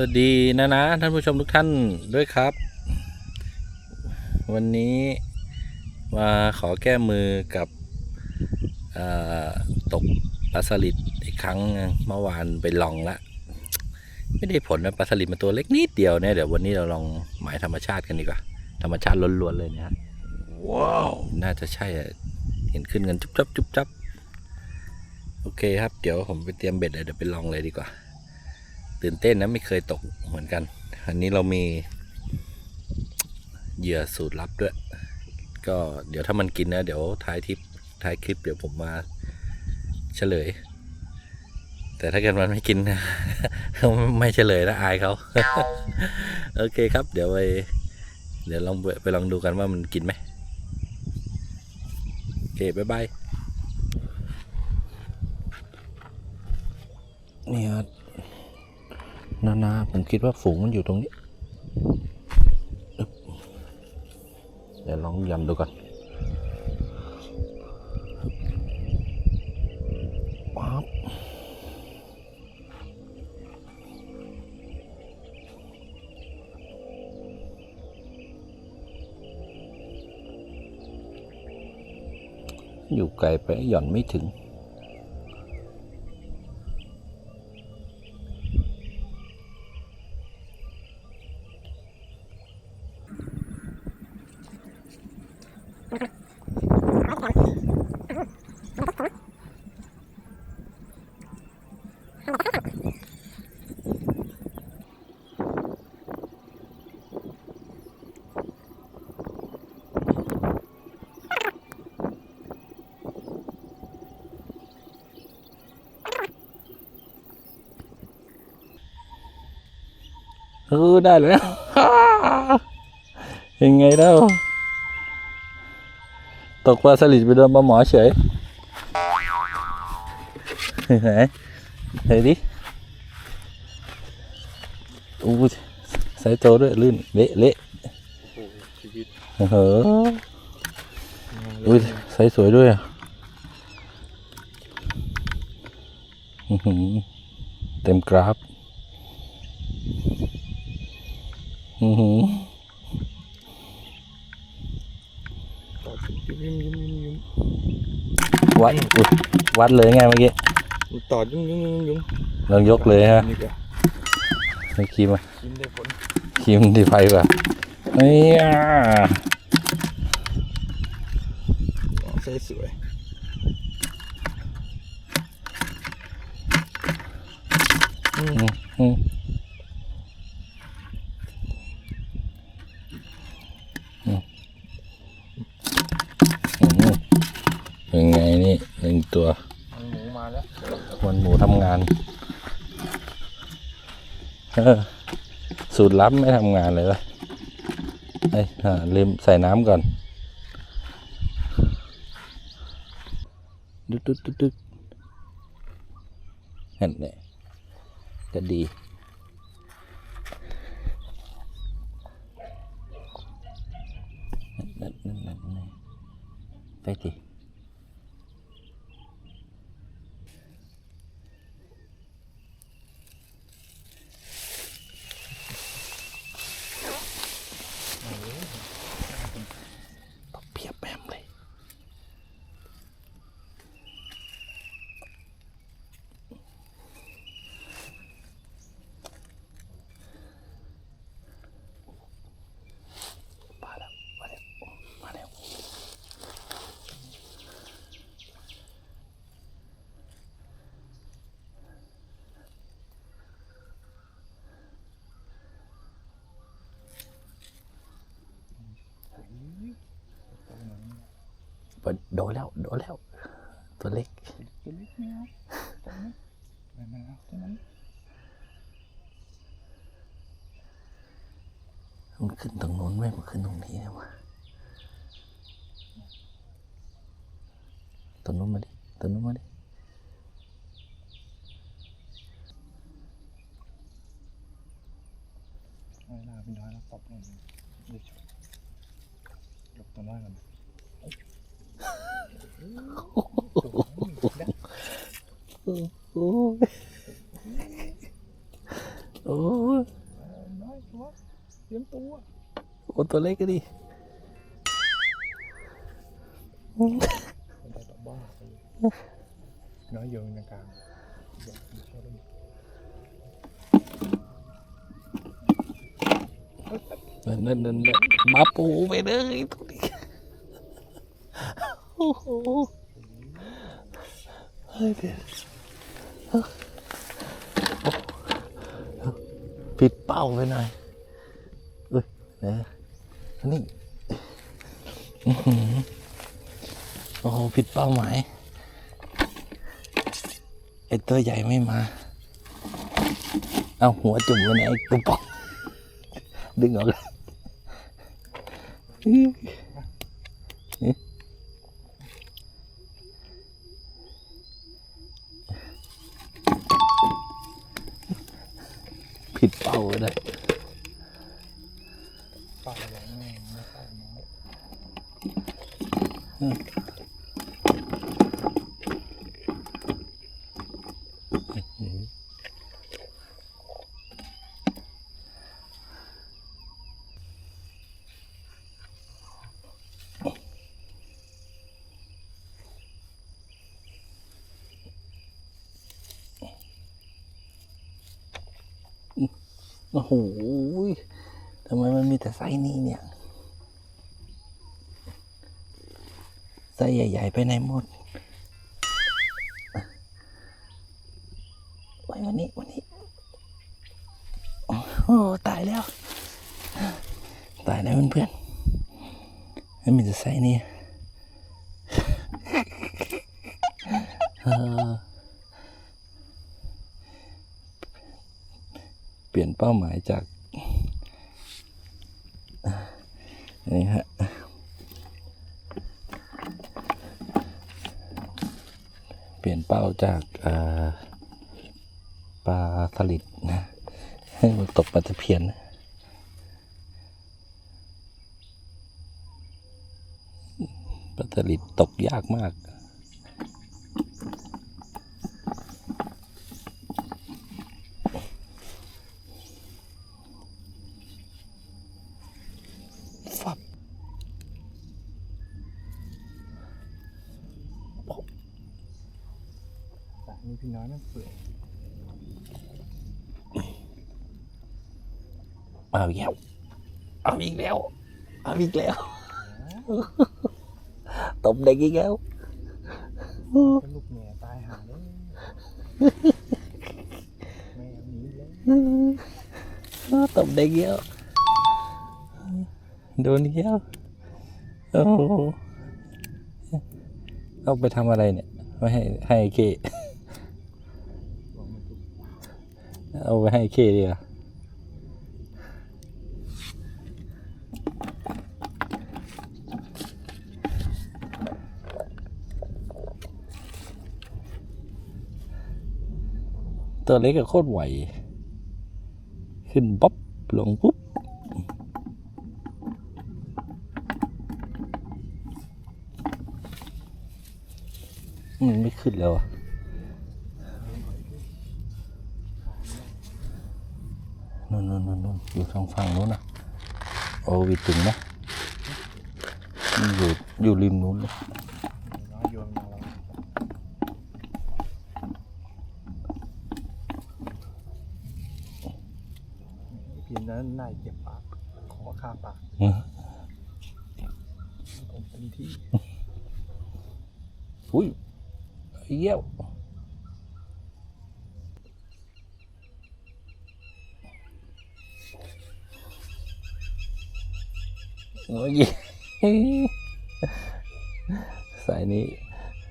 วัสดีนะนะท่านผู้ชมทุกท่านด้วยครับ วันนี้มาขอแก้มือกับเอ่อตกปลาสลิดอีกครั้งนึงเมื่อวานไปลองละไม่ได้ผลนะปลาสลิดมันตัวเล็กนิดเดียวเนี่ยเดี๋ยววันนี้เราลองหมายธรรมชาติกันดีกว่า ธรรมชาติล้วนๆเลยเนี่ยฮะว้าวน่าจะใช่อะเห็นขึ้นกันจุ๊บจับจุ๊บจับโอเคครับ เดี๋ยวผมไปเตรียมเบ็ดเลยเดี๋ยวไปลองเลยดีกว่า ตื่นเต้นนะไม่เคยตกเหมือนกัน อันนี้เรามีเหยื่อสูตรลับด้วย ก็เดี๋ยวถ้ามันกินนะ เดี๋ยวท้ายทิปท้ายคลิปเดี๋ยวผมมาเฉลย แต่ถ้าเกิดมันไม่กินนะไม่เฉลยนะอายเขาโอเคครับ เดี๋ยวไปเดี๋ยวลองไปไปลองดูกันว่ามันกินไหมโอเคบ๊ายบายนี่ครับ นานาผมคิดว่าฝูงมันอยู่ตรงนี้อึ๊บเดี๋ยวลองยำดูก่อนป๊บอยู่ไกลไปหย่อนไม่ถึง เออได้แล้วยังไงเล่าตกปลาสลิดไปโดนปลาหมอเฉยไหนไหนดิอู้ใส่โตด้วยลื่นเละเละโอ้โหชีวิตเอออุ้ยใส่สวยด้วยอะอื้อหือเต็มกราฟ อือหือต่อยิ้มยิ้มยิ้มยิ้มยิ้มวัดอุ๊ยวัดเลยไงเมื่อกี้ยิ้มต่อยิ้มยิ้มยิ้มยิ้มลองยกเลยฮะนี่ก็ไม่คีมอะยิ้มได้ผลคีมดีไฟป่ะเนี่ยอ๋อใส่สวยอืมอืมอืมอืมเป็นไงนี่หนึ่ง ตัวมันหมูมาแล้ววันหมูทำงานเออสูตรลับไม่ทำงานเลยวะเอ้ยอ่าลืมใส่น้ำก่อนดึกดึกดึกดึกเห็นเลยจะดีนั่นนั่นนั่นนั่นไปสิ เพียบแปมเลย มาแล้ว มาแล้ว มาแล้ว โดนแล้วโดนแล้ว ตัวเล็กตัวเล็กไม่เอาตัวนี้ไม่ไม่เอาตัวนั้นมันขึ้นตรงโน้นไม่มาขึ้นตรงนี้เนี่ยวะตรงโน้นมาดิตรงโน้นมาดิเอาหน้าเป็นน้อยแล้วตบลงเดี๋ยวยกตัวน้อยก่อน โอ้โอ้น้อยตัวเตรียมตัวโอ้ตัวเล็กก็ดีน้อยโยนในกลางนั่นนั่นนั่นมาปูไปเลยตัว โอ้โหเฮ้ยเดี๋ยวปิดเป้าไปหน่อยเอ้ยนะนี่โอ้โหผิดเป้าหมายไอตัวใหญ่ไม่มา เอาหัวจุ่มไว้ในไอ้กระป๋องดึงออกเลยผิดเป้าเลย ป้าอะไรแม่งไม่ใช่น้อย โอ้โหทำไมมันมีแต่ไซส์นี้เนี่ย ไซส์ใหญ่ ๆ ไปไหนหมดไว้วันนี้วันนี้ โอ้โหตายแล้ว ตายแล้วเพื่อนๆมันมีแต่ไซส์นี้ เออ เป้าหมายจากนี่ฮะเปลี่ยนเป้าจากปลาสลิดนะให้มาตกปลาตะเพียนนะปลาสลิดตกยากมาก พี่น้อยนั่นเปื่อยเอาอีกแล้วเอาอีกแล้วเอาอีกแล้วตบเด็กอีกแล้วเป็นลูกแม่ตายหาเลยแม่หนีแล้วตบเด็กอีกแล้วโดนอีกแล้วโอ้โหเอาไปทำอะไรเนี่ย ไม่ให้ให้เคบอกมันถูก เอาไปให้เคดีกว่าตัวเล็กก็โคตรไหว ขึ้นป๊อปลงปุ๊บมันไม่ขึ้นแล้วอะ นู่นนู่นนู่น นู่นอยู่ทางฝั่งนู้นนะโอวิถึงนะนี่อยู่อยู่ริมนู้นเลยน้อยโยนมาแล้วพี่นั้นนายเก็บปากขอค่าปากอื้อผมเป็นที่อุ้ยเยี่ยว โอ้ยสายนี้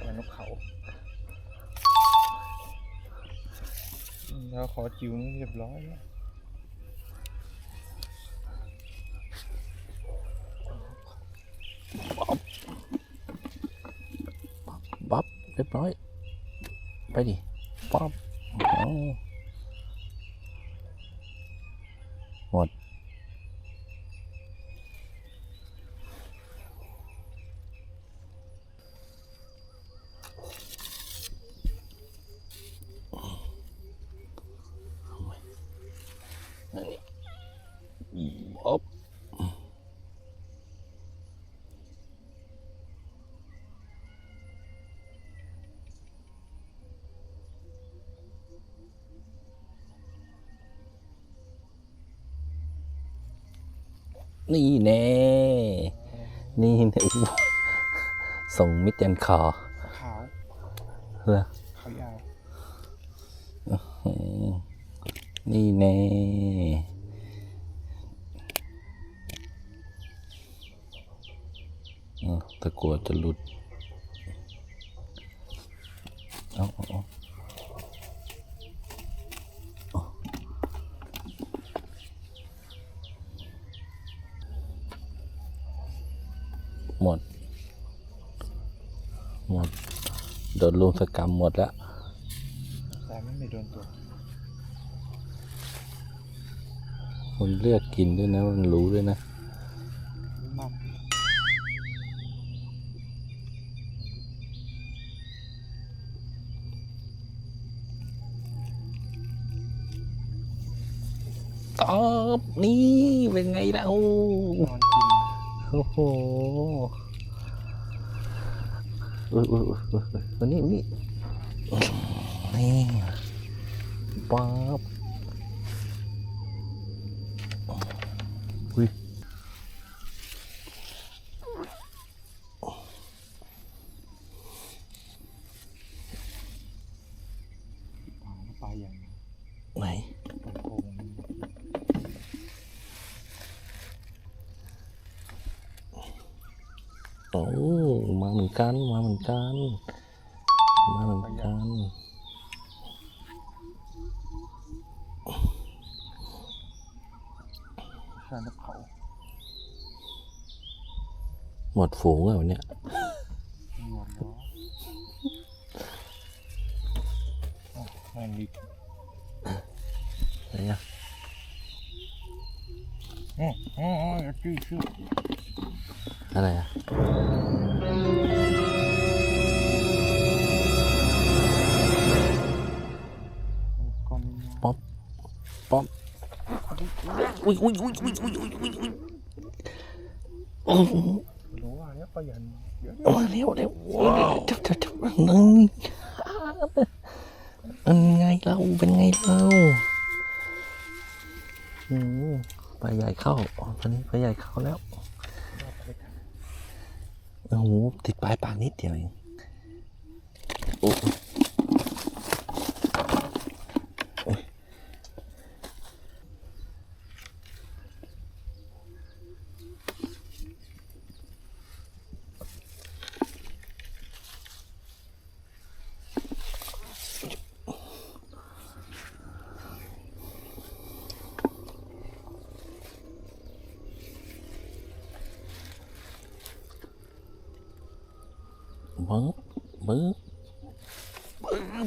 แล้วนกเขา แล้วขอจิวนี่เรียบร้อยแล้วบ๊อบเรียบร้อย ไปดิป๊อบเอาหมด บ๊อบ นี่แน่ นี่แน่อู้ส่งมิดยันคอขาวเหรอขาวยาวอืมนี่แน่อ้าวตะกัวจะหลุด เอาเอาเอาเอาหมด หมดโดนลุมสกรรมหมดแล้วแต่ไม่ไม่โดนตัวมันเลือกกินด้วยนะมันรู้ด้วยนะรู้มากตอบนี่เป็นไงล่ะโอ้นอนกินโอ้โหเอุ้ยอุ้ยอุ้อนี่นี่นี่ป๊อบ กันมาเหมือนกันมาเหมือนกันชานกเขาหมดฝูงแล้วเนี่ยหมดแล้วอะแม่งอีกไหนอะอ๋ออ๋ออ๋ออย่าจี้ชื่ออะไรอะ ป๊อปอุ้ยอุ้ยอุ้ยอุ้ยอุ้ยอุ้ยอุ้ยอุ้ยโอ้โหรู้ว่าเนี้ยปลาหยันเดี๋ยวมาเร็วเร็วจับจับจับนั่งเป็นไงเราเป็นไงเราโอ้ปลาใหญ่เข้าตอนนี้ปลาใหญ่เข้าแล้วโอ้โหติดปลายปากนิดเดียวเองโอ้โอ้ย เบิ้ง เบิ้งเบิ้ง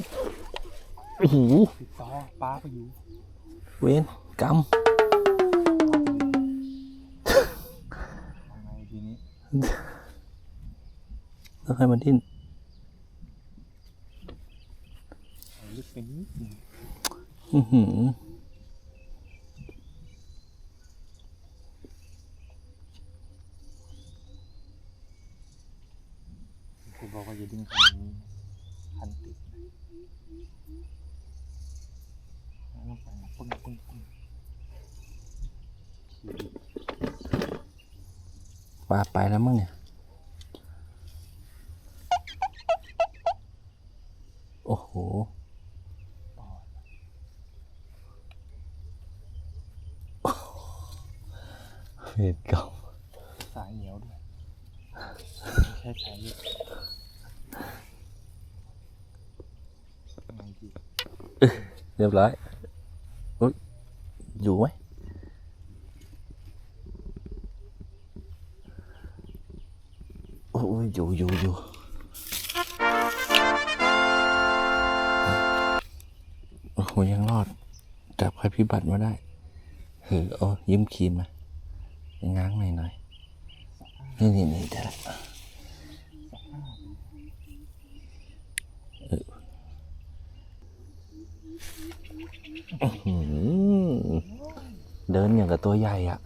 โอ้โหติดต่อปลาไปอยู่ เวนกรรม ยังไงทีนี้ ต้องให้มันดิ้น เอาลึกไปนิดหนึง อือหือ คุณ บอกว่าอย่าดึงคันนี้คันติดแล้วลงไปนะปึ้งปึ้งปึ้งขี่ปลาไปแล้วมั้งเนี่ย โอ้โหปอดเวรกรรมสายเหนียวด้วย แค่ใช้เยอะยังไงดี เรียบร้อยอุ๊ยอยู่ไหมโอ้ยอยู่อยู่อยู่โอ้โหยังรอดจับภัยพิบัติมาได้เฮ้ยโอ้ยิ้มคีมมาง้างหน่อยหน่อยนี่นี่นี่เดี๋ยวละเอออื้อหือ เดินอย่างกับตัวใหญ่อะ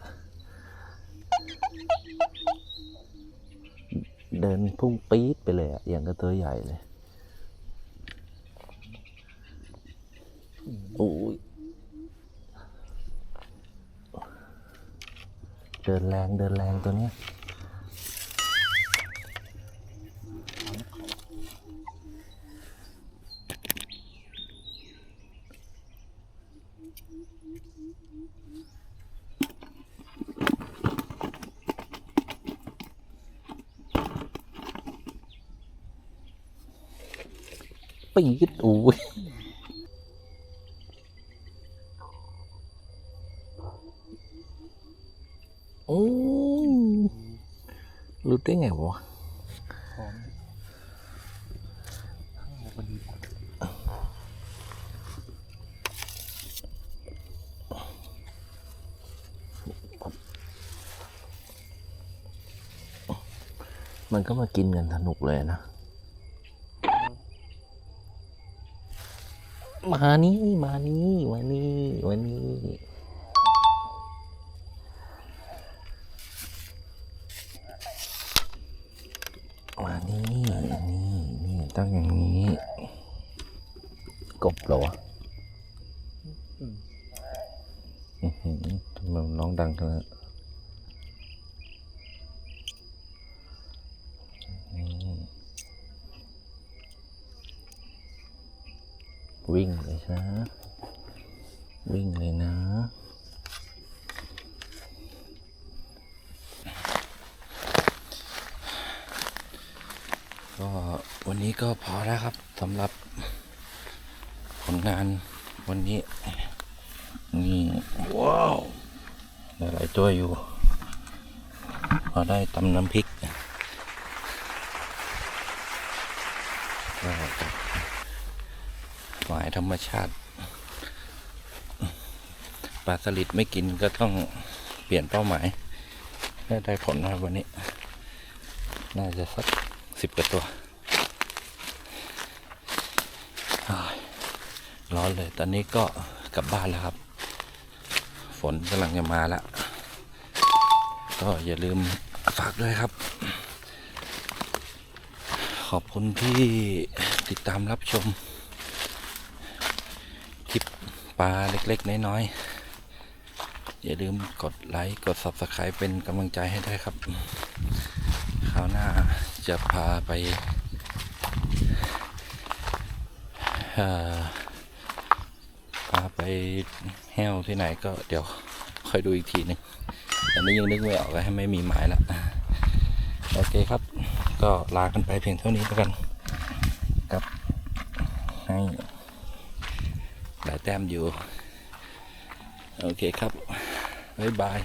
เดินพุ่งปี๊ดไปเลยอะอย่างกับตัวใหญ่เลยโอ้ยเดินแรงเดินแรงตัวเนี้ย ปีดอุ้ยโอ้รู้ได้ไงวะมันก็มากินกันสนุกเลยนะ มานี่มานี่มานี่มานี่มานี่นี่นี่ต้องอย่างนี้ กบเหรอวะ อืม อื้อหือทำไมมันร้องดังขนาดนั้นนี่ วิ่งเลยนะ วิ่งเลยนะ ก็วันนี้ก็พอแล้วครับสำหรับผลงานวันนี้ นี่ ว้าวหลายตัวอยู่ พอได้ตำน้ำพริกก็ หมายธรรมชาติปลาสลิดไม่กินก็ต้องเปลี่ยนเป้าหมายได้ได้ผลนะวันนี้ น่าจะสักสิบกว่าตัวร้อนเลย ตอนนี้ก็กลับบ้านแล้วครับ ฝนกำลังจะมาแล้ว ก็อย่าลืมฝากด้วยครับ ขอบคุณที่ติดตามรับชม ปลาเล็กๆ น้อยๆ อย่าลืมกดไลค์ กด Subscribe เป็นกำลังใจให้ด้วยครับ คราวหน้าจะพาไปพาไปแห้วที่ไหนก็เดี๋ยวค่อยดูอีกทีนึงตอนนี้ยังนึกไม่ออกเลยให้ไม่มีหมายละโอเคครับ ก็ลากันไปเพียงเท่านี้แล้วกันกับให้ แต้มอยู่ โอเคครับ บ๊ายบาย